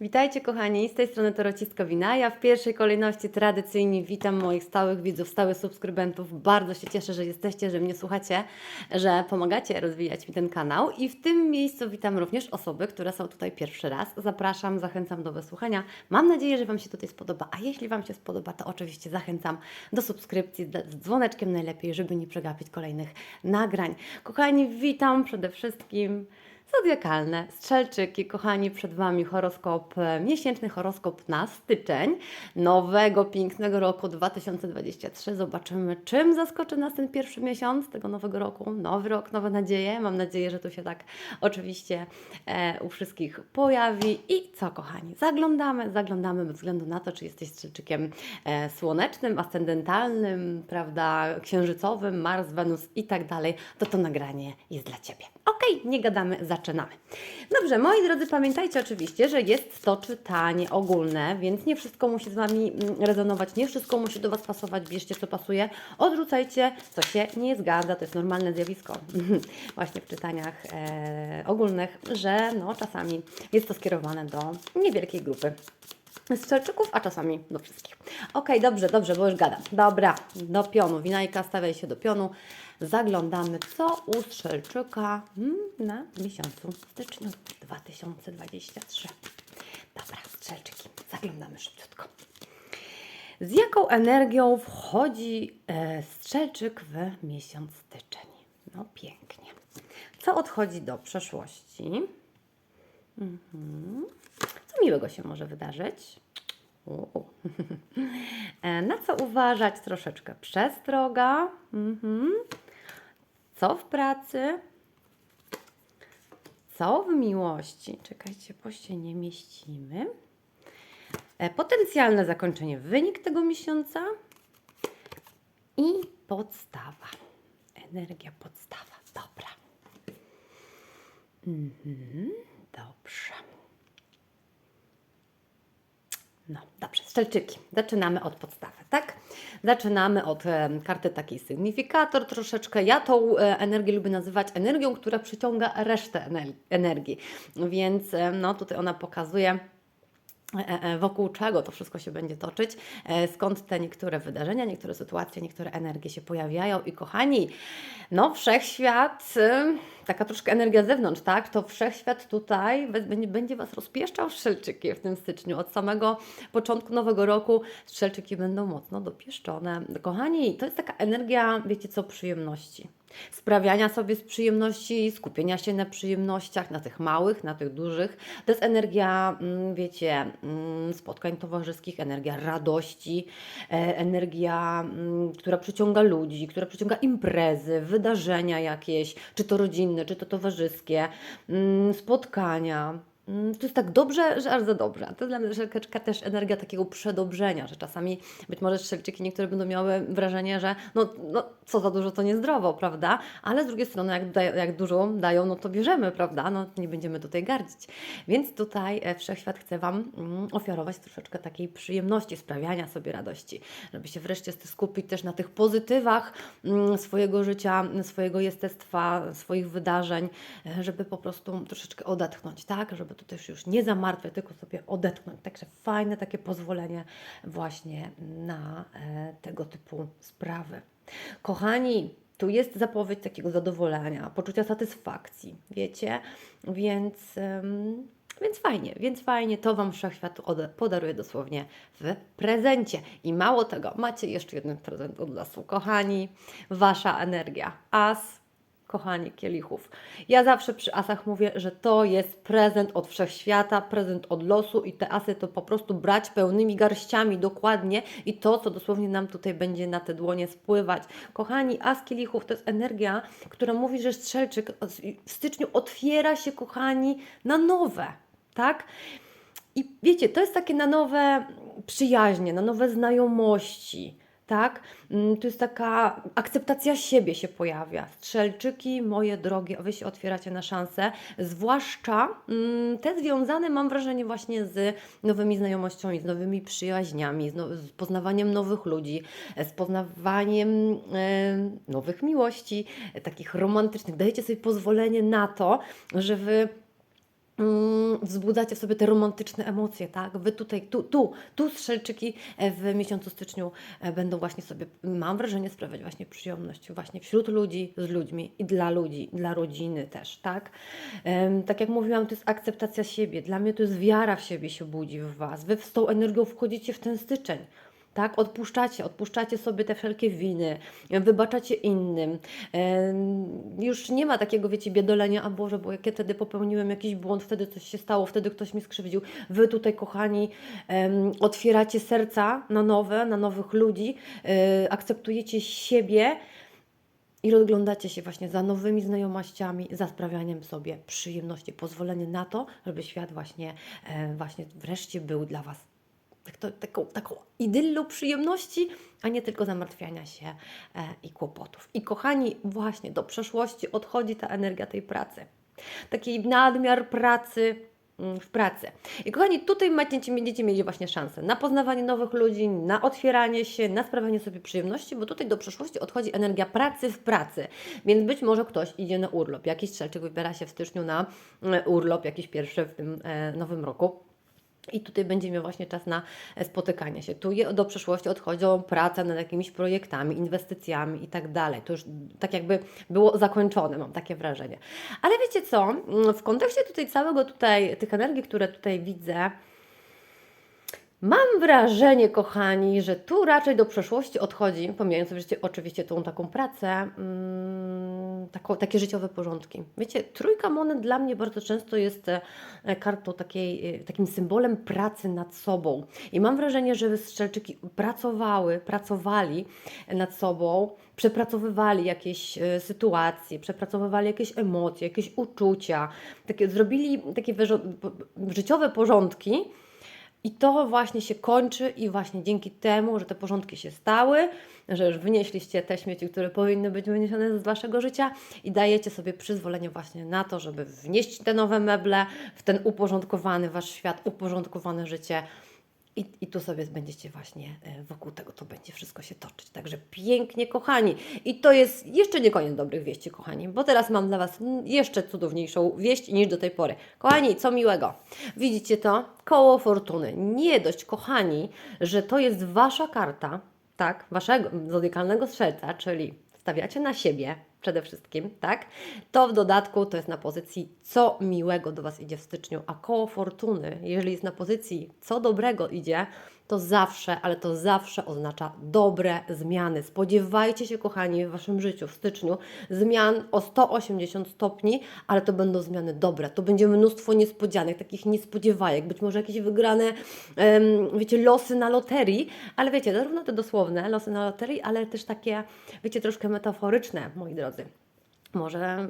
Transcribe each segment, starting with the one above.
Witajcie kochani, z tej strony Torociska Wina. Ja w pierwszej kolejności tradycyjnie witam moich stałych widzów, stałych subskrybentów. Bardzo się cieszę, że jesteście, że mnie słuchacie, że pomagacie rozwijać mi ten kanał. I w tym miejscu witam również osoby, które są tutaj pierwszy raz. Zapraszam, zachęcam do wysłuchania. Mam nadzieję, że Wam się tutaj spodoba, a jeśli Wam się spodoba, to oczywiście zachęcam do subskrypcji z dzwoneczkiem najlepiej, żeby nie przegapić kolejnych nagrań. Kochani, witam przede wszystkim Zodiakalne, strzelczyki, kochani, przed Wami horoskop, e, miesięczny horoskop na styczeń nowego, pięknego roku 2023. Zobaczymy, czym zaskoczy nas ten pierwszy miesiąc tego nowego roku. Nowy rok, nowe nadzieje. Mam nadzieję, że tu się tak oczywiście e, u wszystkich pojawi. I co, kochani, zaglądamy, zaglądamy bez względu na to, czy jesteś strzelczykiem e, słonecznym, ascendentalnym, prawda, księżycowym, Mars, Wenus i tak dalej, to to nagranie jest dla Ciebie. Okej, nie gadamy, zaczynamy. Dobrze, moi drodzy, pamiętajcie oczywiście, że jest to czytanie ogólne, więc nie wszystko musi z Wami mm, rezonować, nie wszystko musi do Was pasować, bierzcie co pasuje, odrzucajcie, co się nie zgadza, to jest normalne zjawisko. Właśnie w czytaniach e, ogólnych, że no, czasami jest to skierowane do niewielkiej grupy strzelczyków, a czasami do wszystkich. Okej, dobrze, dobrze, bo już gadam. Dobra, do pionu. Winajka, stawiaj się do pionu. Zaglądamy, co u strzelczyka mm, na miesiącu styczniu 2023. Dobra, strzelczyki, zaglądamy szybciutko. Z jaką energią wchodzi e, strzelczyk w miesiąc styczeń? No pięknie. Co odchodzi do przeszłości? Mhm. Co miłego się może wydarzyć? U. E, Na co uważać? Troszeczkę przestroga. Mhm. Co w pracy? Co w miłości? Czekajcie, bo się nie mieścimy. E, Potencjalne zakończenie, wynik tego miesiąca i podstawa. Energia podstawa. Dobra. Mhm, dobrze. No, dobrze, strzelczyki. Zaczynamy od podstawy, tak? Zaczynamy od e, karty takiej sygnifikator troszeczkę. Ja tą e, energię lubię nazywać energią, która przyciąga resztę ener- energii. Więc e, no, tutaj ona pokazuje wokół czego to wszystko się będzie toczyć, e, skąd te niektóre wydarzenia, niektóre sytuacje, niektóre energie się pojawiają. I kochani, no wszechświat, y, taka troszkę energia z zewnątrz, tak? To wszechświat tutaj będzie, będzie Was rozpieszczał strzelczyki w tym styczniu. Od samego początku nowego roku strzelczyki będą mocno dopieszczone. Kochani, to jest taka energia, wiecie co, przyjemności. Sprawiania sobie z przyjemności, skupienia się na przyjemnościach, na tych małych, na tych dużych. To jest energia, mm, wiecie, mm, spotkań towarzyskich, energia radości, e, energia, mm, która przyciąga ludzi, która przyciąga imprezy, wydarzenia jakieś, czy to rodzinne, czy to towarzyskie, spotkania. Mm, To jest tak dobrze, że aż za dobrze. To jest dla mnie troszeczkę też energia takiego przedobrzenia, że czasami być może strzelczyki niektóre będą miały wrażenie, że no, no co za dużo to niezdrowo, prawda? Ale z drugiej strony jak, da, jak dużo dają, no to bierzemy, prawda? No nie będziemy tutaj gardzić. Więc tutaj e, Wszechświat chce Wam mm, ofiarować troszeczkę takiej przyjemności, sprawiania sobie radości, żeby się wreszcie skupić też na tych pozytywach mm, swojego życia, swojego jestestwa, swoich wydarzeń, e, żeby po prostu troszeczkę odetchnąć, tak? Żeby to też już nie zamartwiać, tylko sobie odetchnąć. Także fajne takie pozwolenie właśnie na e, tego typu sprawy. Kochani, tu jest zapowiedź takiego zadowolenia, poczucia satysfakcji, wiecie? Więc, em, więc fajnie, więc fajnie, to Wam Wszechświat podaruje dosłownie w prezencie. I mało tego, macie jeszcze jeden prezent od lasu. Kochani, Wasza energia. As, kochani kielichów. Ja zawsze przy asach mówię, że to jest prezent od wszechświata, prezent od losu i te asy to po prostu brać pełnymi garściami dokładnie i to, co dosłownie nam tutaj będzie na te dłonie spływać. Kochani, as kielichów to jest energia, która mówi, że strzelczyk w styczniu otwiera się, kochani, na nowe, tak? I wiecie, to jest takie na nowe przyjaźnie, na nowe znajomości, tak? Mm, Tu jest taka akceptacja siebie się pojawia. Strzelczyki, moje drogie, wy się otwieracie na szanse, zwłaszcza mm, te związane, mam wrażenie, właśnie z nowymi znajomościami, z nowymi przyjaźniami, z, no, z poznawaniem nowych ludzi, z poznawaniem e, nowych miłości, takich romantycznych. Dajecie sobie pozwolenie na to, że wy wzbudzacie w sobie te romantyczne emocje, tak? Wy tutaj, tu, tu, tu strzelczyki e, w miesiącu styczniu e, będą właśnie sobie, mam wrażenie, sprawiać właśnie przyjemność właśnie wśród ludzi, z ludźmi i dla ludzi, dla rodziny też, tak? Tak jak mówiłam, to jest akceptacja siebie. Dla mnie to jest wiara w siebie się budzi w Was. Wy z tą energią wchodzicie w ten styczeń. Tak, odpuszczacie, odpuszczacie sobie te wszelkie winy, wybaczacie innym. Już nie ma takiego, wiecie, biedolenia, a Boże, bo jak ja wtedy popełniłem jakiś błąd, wtedy coś się stało, wtedy ktoś mi skrzywdził. Wy tutaj, kochani, otwieracie serca na nowe, na nowych ludzi, e, akceptujecie siebie i rozglądacie się właśnie za nowymi znajomościami, za sprawianiem sobie przyjemności, pozwolenie na to, żeby świat właśnie, e, właśnie wreszcie był dla Was tak to, taką, taką idyllą przyjemności, a nie tylko zamartwiania się e, i kłopotów. I kochani, właśnie do przeszłości odchodzi ta energia tej pracy. Taki nadmiar pracy mm, w pracy. I kochani, tutaj macie, będziecie mieli właśnie szansę na poznawanie nowych ludzi, na otwieranie się, na sprawianie sobie przyjemności, bo tutaj do przeszłości odchodzi energia pracy w pracy. Więc być może ktoś idzie na urlop. Jakiś strzelczyk wybiera się w styczniu na e, urlop, jakiś pierwszy w tym e, nowym roku. I tutaj będzie miał właśnie czas na e, spotykanie się. Tu do przeszłości odchodzą prace nad jakimiś projektami, inwestycjami i tak dalej. To już tak jakby było zakończone, mam takie wrażenie. Ale wiecie co, Mm, w kontekście tutaj całego tutaj, tych energii, które tutaj widzę, Mam wrażenie, kochani, że tu raczej do przeszłości odchodzi, pomijając oczywiście, oczywiście tą taką pracę, taką, takie życiowe porządki. Wiecie, trójka monet dla mnie bardzo często jest e, kartą takiej, e, takim symbolem pracy nad sobą. I mam wrażenie, że strzelczyki pracowały, pracowali nad sobą, przepracowywali jakieś e, sytuacje, przepracowywali jakieś emocje, jakieś uczucia, takie, zrobili takie życiowe porządki. I to właśnie się kończy i właśnie dzięki temu, że te porządki się stały, że już wynieśliście te śmieci, które powinny być wyniesione z Waszego życia i dajecie sobie przyzwolenie właśnie na to, żeby wnieść te nowe meble w ten uporządkowany Wasz świat, uporządkowane życie. I, I tu sobie będziecie właśnie e, wokół tego, to będzie wszystko się toczyć. Także pięknie, kochani. I to jest jeszcze nie koniec dobrych wieści, kochani, bo teraz mam dla Was jeszcze cudowniejszą wieść niż do tej pory. Kochani, co miłego. Widzicie to? Koło fortuny. Nie dość, kochani, że to jest Wasza karta, tak, Waszego zodiakalnego strzelca, czyli stawiacie na siebie przede wszystkim, tak? To w dodatku to jest na pozycji co miłego do Was idzie w styczniu, a koło fortuny, jeżeli jest na pozycji co dobrego idzie, to zawsze, ale to zawsze oznacza dobre zmiany. Spodziewajcie się, kochani, w Waszym życiu w styczniu zmian o 180 stopni, ale to będą zmiany dobre. To będzie mnóstwo niespodzianek, takich niespodziewajek, być może jakieś wygrane, wiecie, losy na loterii, ale wiecie, zarówno te dosłowne losy na loterii, ale też takie, wiecie, troszkę metaforyczne, moi drodzy. Może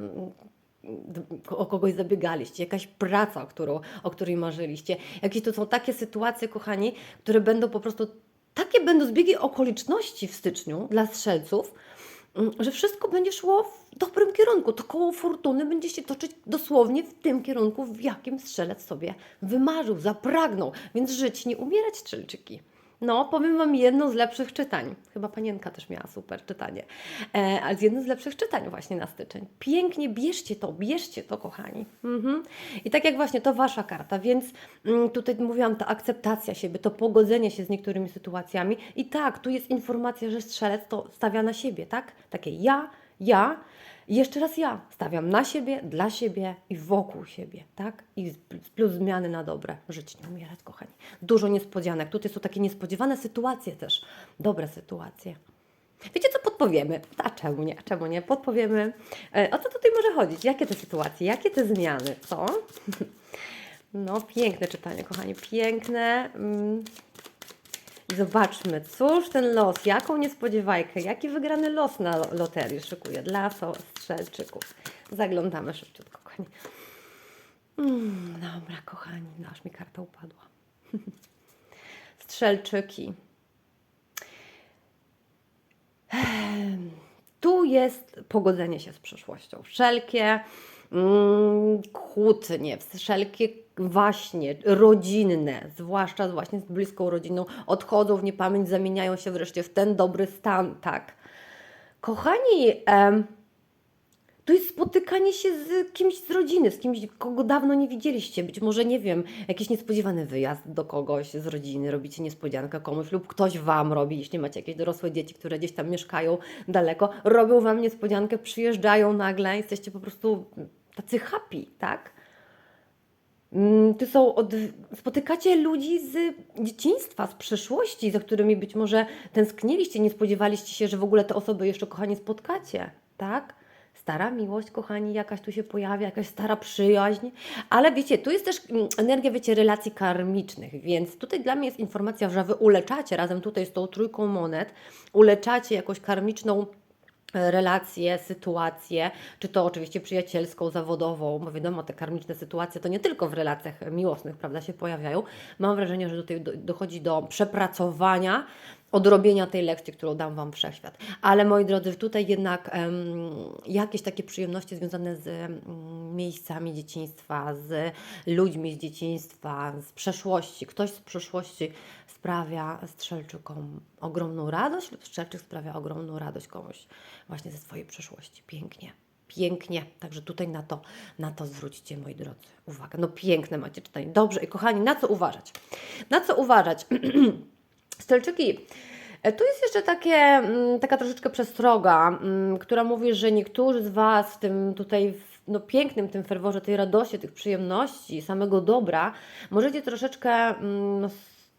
o kogoś zabiegaliście, jakaś praca, o, którą, o której marzyliście. Jakieś to są takie sytuacje, kochani, które będą po prostu, takie będą zbiegi okoliczności w styczniu dla strzelców, mm, że wszystko będzie szło w dobrym kierunku. To koło fortuny będzie się toczyć dosłownie w tym kierunku, w jakim strzelec sobie wymarzył, zapragnął. Więc żyć, nie umierać, strzelczyki. No, powiem Wam jedno z lepszych czytań. Chyba panienka też miała super czytanie. E, ale jedno z lepszych czytań właśnie na styczeń. Pięknie, bierzcie to, bierzcie to, kochani. Mhm. I tak jak właśnie to Wasza karta, więc mm, tutaj mówiłam, ta akceptacja siebie, to pogodzenie się z niektórymi sytuacjami. I tak, tu jest informacja, że strzelec to stawia na siebie, tak? Takie ja, ja, i jeszcze raz ja stawiam na siebie, dla siebie i wokół siebie, tak? I plus zmiany na dobre. Żyć, nie umierać, kochani. Dużo niespodzianek. Tutaj są takie niespodziewane sytuacje też. Dobre sytuacje. Wiecie co, podpowiemy. A czemu nie? A czemu nie? Podpowiemy. E, O co tutaj może chodzić? Jakie te sytuacje? Jakie te zmiany? Co? No, piękne czytanie, kochani. Piękne. Zobaczmy, cóż ten los, jaką niespodziewajkę, jaki wygrany los na lo- loterii szykuje dla strzelczyków. Zaglądamy szybciutko, kochani. Mm, dobra, kochani, no aż mi karta upadła. Strzelczyki. Em, Tu jest pogodzenie się z przeszłością. Wszelkie mm, kłótnie, wszelkie waśnie rodzinne, zwłaszcza właśnie z bliską rodziną, odchodzą w niepamięć, zamieniają się wreszcie w ten dobry stan, tak. Kochani, em, To jest spotykanie się z kimś z rodziny, z kimś, kogo dawno nie widzieliście. Być może, nie wiem, jakiś niespodziewany wyjazd do kogoś z rodziny, robicie niespodziankę komuś lub ktoś Wam robi, jeśli macie jakieś dorosłe dzieci, które gdzieś tam mieszkają daleko, robią Wam niespodziankę, przyjeżdżają nagle, jesteście po prostu tacy happy, tak? Mm, To są od... Spotykacie ludzi z dzieciństwa, z przeszłości, za którymi być może tęskniliście, nie spodziewaliście się, że w ogóle te osoby jeszcze, kochani, spotkacie, tak? Stara miłość, kochani, jakaś tu się pojawia, jakaś stara przyjaźń, ale wiecie, tu jest też mm, energia, wiecie, relacji karmicznych, więc tutaj dla mnie jest informacja, że Wy uleczacie razem tutaj z tą trójką monet, uleczacie jakąś karmiczną relację, sytuację, czy to oczywiście przyjacielską, zawodową, bo wiadomo, te karmiczne sytuacje to nie tylko w relacjach miłosnych, prawda, się pojawiają. Mam wrażenie, że tutaj do, dochodzi do przepracowania, odrobienia tej lekcji, którą dam Wam wszechświat. Ale moi drodzy, tutaj jednak em, jakieś takie przyjemności związane z em, miejscami dzieciństwa, z ludźmi z dzieciństwa, z przeszłości. Ktoś z przeszłości sprawia strzelczykom ogromną radość lub strzelczyk sprawia ogromną radość komuś właśnie ze swojej przeszłości. Pięknie. Pięknie, także tutaj na to, na to zwróćcie, moi drodzy, uwagę. No piękne macie czytanie. Dobrze i kochani, na co uważać? Na co uważać? Strzelczyki, e, tu jest jeszcze takie, mm, taka troszeczkę przestroga, mm, która mówi, że niektórzy z Was w tym tutaj no, pięknym tym ferworze, tej radości, tych przyjemności, samego dobra, możecie troszeczkę mm, no,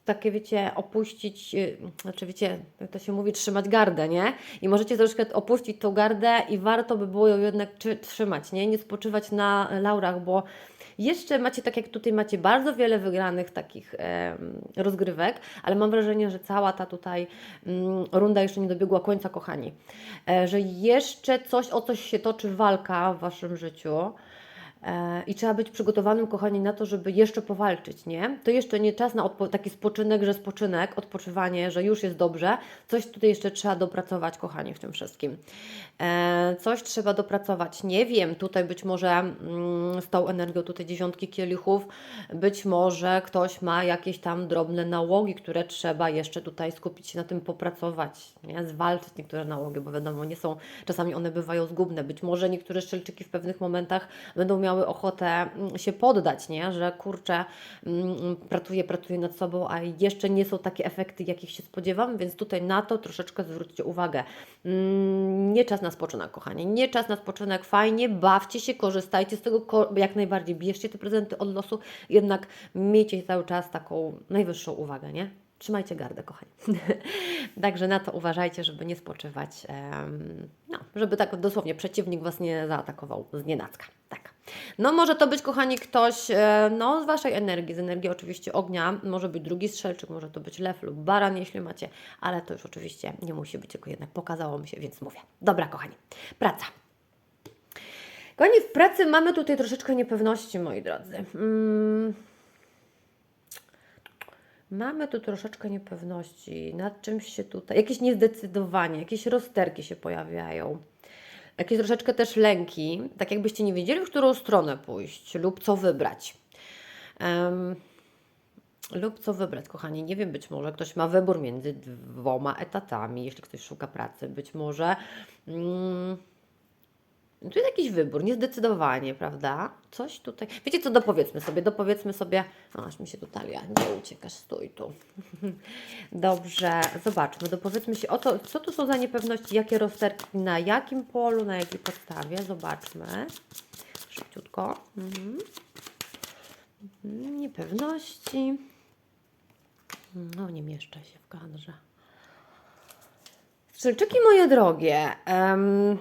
takie, wiecie, opuścić, y, znaczy wiecie, jak to się mówi, trzymać gardę, nie? I możecie troszkę opuścić tą gardę i warto by było ją jednak trzymać, nie? Nie spoczywać na laurach, bo jeszcze macie, tak jak tutaj macie bardzo wiele wygranych takich rozgrywek, ale mam wrażenie, że cała ta tutaj mm, runda jeszcze nie dobiegła końca, kochani. E, że jeszcze coś, o coś się toczy walka w Waszym życiu. E, I trzeba być przygotowanym, kochani, na to, żeby jeszcze powalczyć, nie? To jeszcze nie czas na taki spoczynek, że spoczynek, odpoczywanie, że już jest dobrze. Coś tutaj jeszcze trzeba dopracować, kochani, w tym wszystkim. E, coś trzeba dopracować. Nie wiem, tutaj być może mm, z tą energią tutaj dziesiątki kielichów, być może ktoś ma jakieś tam drobne nałogi, które trzeba jeszcze tutaj skupić się na tym, popracować, nie? zwalczyć niektóre nałogi, bo wiadomo, nie są, czasami one bywają zgubne. Być może niektóre szczelczyki w pewnych momentach będą miały ochotę mm, się poddać, nie? że kurczę, mm, pracuję, pracuję nad sobą, a jeszcze nie są takie efekty, jakich się spodziewam, więc tutaj na to troszeczkę zwróćcie uwagę. Mm, Nie czas na spoczynek, kochani, nie czas na spoczynek, fajnie, bawcie się, korzystajcie z tego jak najbardziej, bierzcie te prezenty od losu, jednak miejcie cały czas taką najwyższą uwagę, nie? Trzymajcie gardę, kochani. Także na to uważajcie, żeby nie spoczywać, no, żeby tak dosłownie przeciwnik Was nie zaatakował z nienacka. Tak. No może to być, kochani, ktoś e, no, z Waszej energii, z energii oczywiście ognia, może być drugi strzelczyk, może to być lew lub baran, jeśli macie, ale to już oczywiście nie musi być, tylko jednak pokazało mi się, więc mówię. Dobra, kochani, praca. Kochani, w pracy mamy tutaj troszeczkę niepewności, moi drodzy. Mm. Mamy tu troszeczkę niepewności, nad czymś się tutaj, jakieś niezdecydowanie, jakieś rozterki się pojawiają, jakieś troszeczkę też lęki, tak jakbyście nie wiedzieli, w którą stronę pójść lub co wybrać. Em, lub co wybrać, kochani. Nie wiem, być może ktoś ma wybór między dwoma etatami, jeśli ktoś szuka pracy. Być może mm, tu jest jakiś wybór, niezdecydowanie, prawda? Coś tutaj. Wiecie co, dopowiedzmy sobie, dopowiedzmy sobie. O, aż mi się tu talia, nie uciekasz, stój tu. Dobrze, zobaczmy, dopowiedzmy się o to, co tu są za niepewności, jakie rozterki, na jakim polu, na jakiej podstawie. Zobaczmy. Szybciutko. Mhm. Mhm, Niepewności. No, nie mieszczę się w kadrze. Strzelczyki moje drogie. em,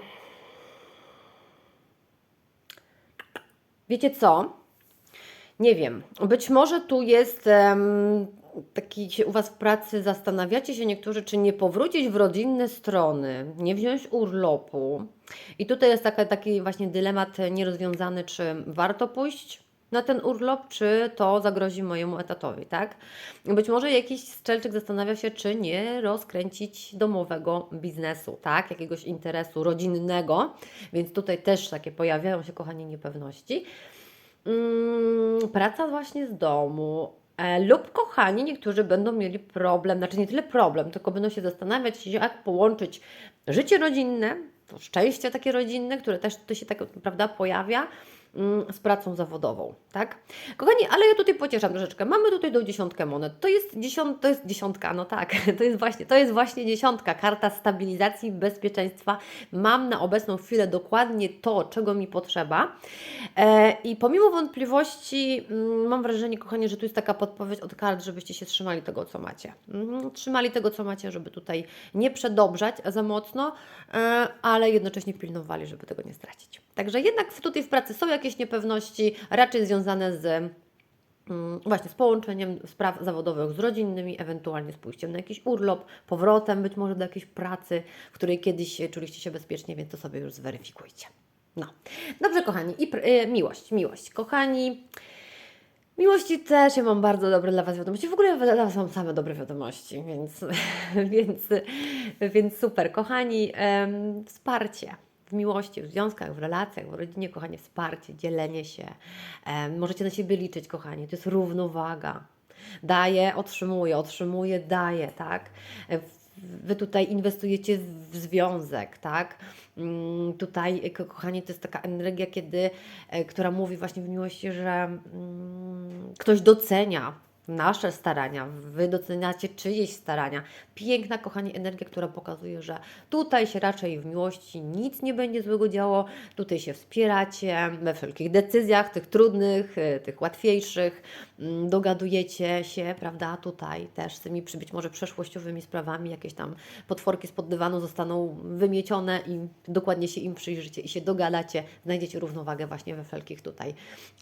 Wiecie co? Nie wiem. Być może tu jest em, taki się u Was w pracy zastanawiacie się niektórzy, czy nie powrócić w rodzinne strony, nie wziąć urlopu. I tutaj jest taka, taki właśnie dylemat nierozwiązany, czy warto pójść na ten urlop, czy to zagrozi mojemu etatowi, tak? Być może jakiś strzelczyk zastanawia się, czy nie rozkręcić domowego biznesu, tak? Jakiegoś interesu rodzinnego, więc tutaj też takie pojawiają się, kochani, niepewności. Mm, praca właśnie z domu. E, lub kochani, niektórzy będą mieli problem, znaczy nie tyle problem, tylko będą się zastanawiać, jak połączyć życie rodzinne to szczęście takie rodzinne, które też tutaj się tak, prawda, pojawia z pracą zawodową, tak? Kochani, ale ja tutaj pocieszam troszeczkę. Mamy tutaj tą dziesiątkę monet. To jest, dziesiąt, to jest dziesiątka, no tak, to jest, właśnie, to jest właśnie dziesiątka, karta stabilizacji, bezpieczeństwa. Mam na obecną chwilę dokładnie to, czego mi potrzeba. E, I pomimo wątpliwości, mm, mam wrażenie, kochani, że tu jest taka podpowiedź od kart, żebyście się trzymali tego, co macie. Mhm, Trzymali tego, co macie, żeby tutaj nie przedobrzać za mocno, e, ale jednocześnie pilnowali, żeby tego nie stracić. Także jednak tutaj w pracy są jakieś niepewności, raczej związane z mm, właśnie z połączeniem spraw zawodowych z rodzinnymi, ewentualnie z pójściem na jakiś urlop, powrotem być może do jakiejś pracy, w której kiedyś czuliście się bezpiecznie, więc to sobie już zweryfikujcie. No, dobrze kochani, i y, miłość, miłość. Kochani, miłości też ja mam bardzo dobre dla Was wiadomości. W ogóle dla Was mam same dobre wiadomości, więc, więc, więc super. Kochani, em, wsparcie w miłości, w związkach, w relacjach, w rodzinie, kochani, wsparcie, dzielenie się. Em, możecie na siebie liczyć, kochani. To jest równowaga. Daję, otrzymuję, otrzymuję, daję, tak? E, Wy tutaj inwestujecie w związek, tak? Mm, Tutaj, ko- kochani, to jest taka energia, kiedy, e, która mówi właśnie w miłości, że mm, ktoś docenia nasze starania, wy doceniacie czyjeś starania. Piękna, kochani, energia, która pokazuje, że tutaj się raczej w miłości nic nie będzie złego działo, tutaj się wspieracie we wszelkich decyzjach, tych trudnych, e, tych łatwiejszych, dogadujecie się, prawda, tutaj też z tymi być może przeszłościowymi sprawami, jakieś tam potworki spod dywanu zostaną wymiecione i dokładnie się im przyjrzycie i się dogadacie, znajdziecie równowagę właśnie we wszelkich tutaj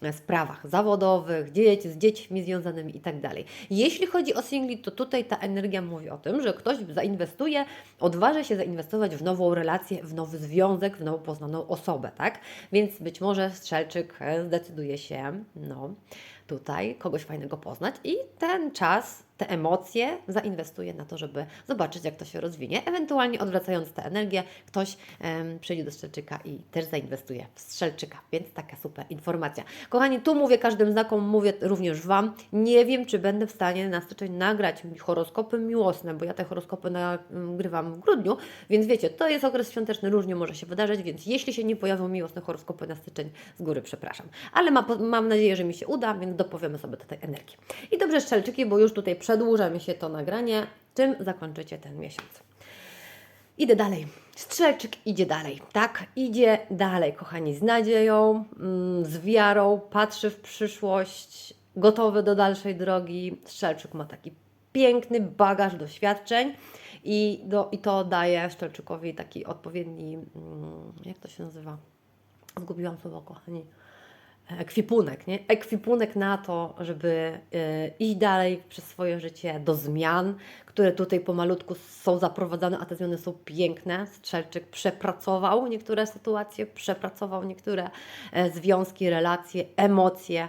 e, sprawach zawodowych, dzieci, z dziećmi związanymi i tak dalej. Jeśli chodzi o singli, to tutaj ta energia mówi o tym, że ktoś zainwestuje, odważy się zainwestować w nową relację, w nowy związek, w nowo poznaną osobę, tak? Więc być może Strzelczyk e, zdecyduje się, no, tutaj kogoś fajnego poznać i ten czas, te emocje zainwestuje na to, żeby zobaczyć, jak to się rozwinie. Ewentualnie odwracając tę energię, ktoś em, przyjdzie do Strzelczyka i też zainwestuje w Strzelczyka, więc taka super informacja. Kochani, tu mówię każdym znakom, mówię również Wam. Nie wiem, czy będę w stanie na styczeń nagrać horoskopy miłosne, bo ja te horoskopy nagrywam w grudniu, więc wiecie, to jest okres świąteczny, różnie może się wydarzyć, więc jeśli się nie pojawią miłosne horoskopy na styczeń, z góry przepraszam. Ale ma, mam nadzieję, że mi się uda, więc dopowiemy sobie do tej energii. I dobrze, Szczelczyki, bo już tutaj przedłuża mi się to nagranie, czym zakończycie ten miesiąc. Idę dalej. Strzelczyk idzie dalej, tak? Idzie dalej, kochani, z nadzieją, mm, z wiarą, patrzy w przyszłość, gotowy do dalszej drogi. Strzelczyk ma taki piękny bagaż doświadczeń i, do, i to daje Szczelczykowi taki odpowiedni, mm, jak to się nazywa? Zgubiłam słowo, kochani ekwipunek, nie? Ekwipunek na to, żeby y, iść dalej przez swoje życie do zmian, które tutaj pomalutku są zaprowadzane, a te zmiany są piękne. Strzelczyk przepracował niektóre sytuacje, przepracował niektóre e, związki, relacje, emocje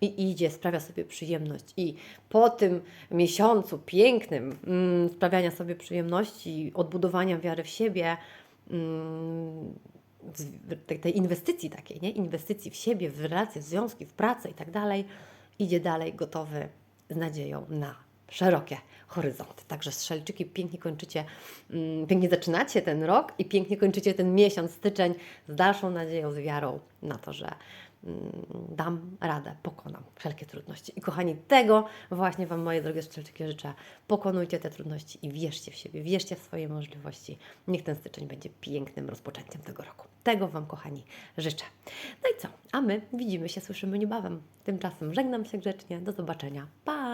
i idzie, sprawia sobie przyjemność. I po tym miesiącu pięknym mm, sprawiania sobie przyjemności, odbudowania wiary w siebie, mm, tej, inwestycji takiej, nie? Inwestycji w siebie, w relacje, w związki, w pracę i tak dalej, idzie dalej gotowy z nadzieją na szerokie horyzonty. Także strzelczyki pięknie kończycie, mm, pięknie zaczynacie ten rok i pięknie kończycie ten miesiąc, styczeń z dalszą nadzieją, z wiarą na to, że dam radę, pokonam wszelkie trudności. I kochani, tego właśnie Wam, moje drogie strzelczyki, życzę. Pokonujcie te trudności i wierzcie w siebie, wierzcie w swoje możliwości. Niech ten styczeń będzie pięknym rozpoczęciem tego roku. Tego Wam, kochani, życzę. No i co? A my widzimy się, słyszymy niebawem. Tymczasem żegnam się grzecznie. Do zobaczenia. Pa!